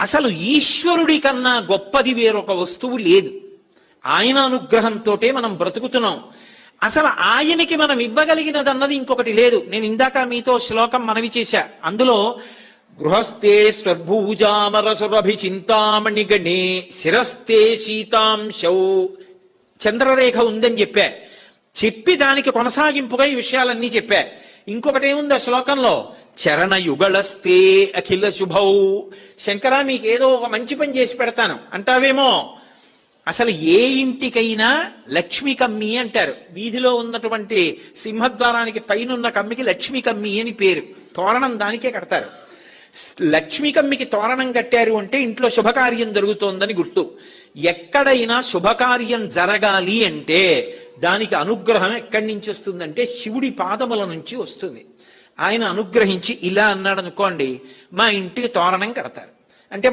అసలు ఈశ్వరుడి కన్నా గొప్పది వేరొక వస్తువు లేదు. ఆయన అనుగ్రహంతో మనం బ్రతుకుతున్నాం. అసలు ఆయనకి మనం ఇవ్వగలిగినది అన్నది ఇంకొకటి లేదు. నేను ఇందాక మీతో శ్లోకం మనవి చేశా. అందులో గృహస్థే స్వర్భూజామరసురభి చింతామణి గణే శిరస్థే శీతాంశౌ. చంద్రరేఖ ఉందని చెప్పా. చెప్పి దానికి కొనసాగింపుగా ఈ విషయాలన్నీ చెప్పా. ఇంకొకటి ఏముంది ఆ శ్లోకంలో? చరణ యుగళస్తే అఖిల శుభౌ. శంకరా ఏదో ఒక మంచి పని చేసి పెడతాను. అంటావేమో? అసలు ఏ ఇంటికైనా లక్ష్మి కమ్మి అంటారు. వీధిలో ఉన్నటువంటి సింహద్వారానికి పైన ఉన్న కమ్మికి లక్ష్మి కమ్మి అని పేరు. తోరణం దానికే కడతారు. లక్ష్మి కమ్మికి తోరణం కట్టారు అంటే ఇంట్లో శుభకార్యం జరుగుతోందని గుర్తు. ఎక్కడైనా శుభకార్యం జరగాలి అంటే దానికి అనుగ్రహం ఎక్కడి నుంచి వస్తుందంటే శివుడి పాదముల నుంచి వస్తుంది. ఆయన అనుగ్రహించి ఇలా అన్నాడు అనుకోండి మా ఇంటికి తోరణం కడతారు. అంటే